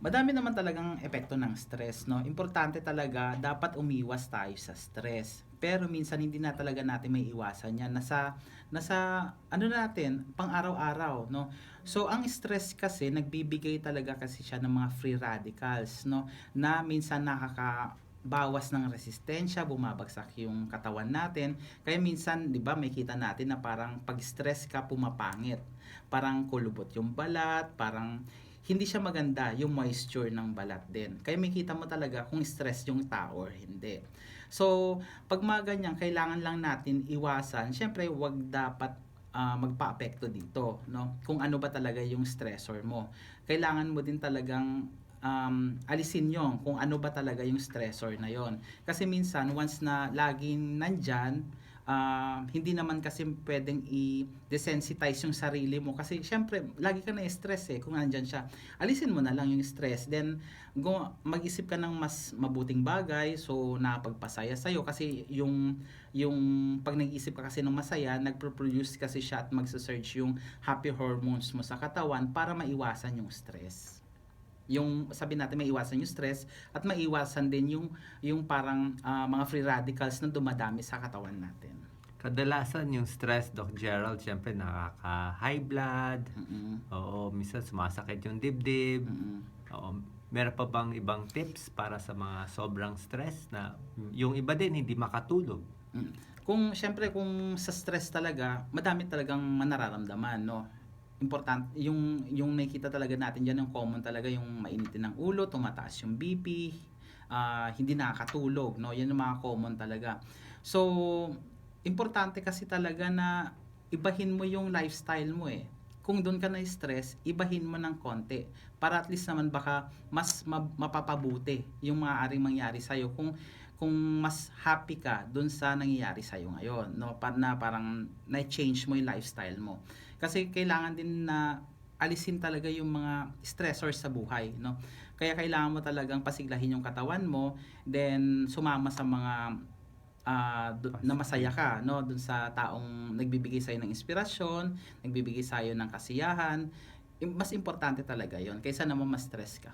Madami naman talagang epekto ng stress, no? Importante talaga, dapat umiwas tayo sa stress. Pero minsan hindi na talaga natin may iwasan yan. Nasa, nasa, ano natin, pang araw-araw, no? So, ang stress kasi, nagbibigay talaga kasi siya ng mga free radicals, no? Na minsan nakaka, bawas ng resistensya, bumabagsak yung katawan natin. Kaya minsan, 'di ba, may kita natin na parang pag stress ka pumapangit. Parang kulubot yung balat, parang hindi siya maganda yung moisture ng balat din. Kaya may kita mo talaga kung stress yung tao or hindi. So, pag mga ganyan, kailangan lang natin iwasan. Siyempre, wag dapat ah, magpa-apekto dito, no? Kung ano ba talaga yung stressor mo. Kailangan mo din talagang um, alisin yon kung ano ba talaga yung stressor na yon. Kasi minsan, once na laging nandyan, ah, hindi naman kasi pwedeng i-desensitize yung sarili mo. Kasi syempre, lagi ka na-stress eh kung nandyan siya. Alisin mo na lang yung stress. Then, go, mag-isip ka ng mas mabuting bagay. So, nakapagpasaya sa'yo. Kasi yung, yung pag nag-isip ka kasi ng masaya, nagpo-produce kasi siya at magsasurge yung happy hormones mo sa katawan para maiwasan yung stress yung sabi natin may iwasan yung stress at maiwasan din yung yung parang ah, mga free radicals na dumadami sa katawan natin. Kadalasan yung stress, Doc Gerald, syempre nakaka-high blood. Mm-mm. Oo, minsan sumasakit yung dibdib. Mm-mm. Oo, meron pa bang ibang tips para sa mga sobrang stress na yung iba din hindi makatulog? Mm. Kung syempre kung sa stress talaga, madami talagang manararamdaman, no. Important yung yung nakikita talaga natin diyan yung common talaga yung mainitin ng ulo, tumataas yung BP, ah, hindi nakakatulog, no. Yan yung mga common talaga. So, importante kasi talaga na ibahin mo yung lifestyle mo eh. Kung doon ka na stress, ibahin mo ng konti para at least naman baka mas ma- mapapabuti yung maaaring mangyari sa'yo kung kung mas happy ka doon sa nangyayari sa'yo ngayon no? Pa na parang na-change mo yung lifestyle mo. Kasi kailangan din na alisin talaga yung mga stressors sa buhay no? Kaya kailangan mo talagang pasiglahin yung katawan mo then sumama sa mga do- na masaya ka no? Dun sa taong nagbibigay sa'yo ng inspirasyon nagbibigay sa'yo ng kasiyahan mas importante talaga yon kaysa naman ma-stress ka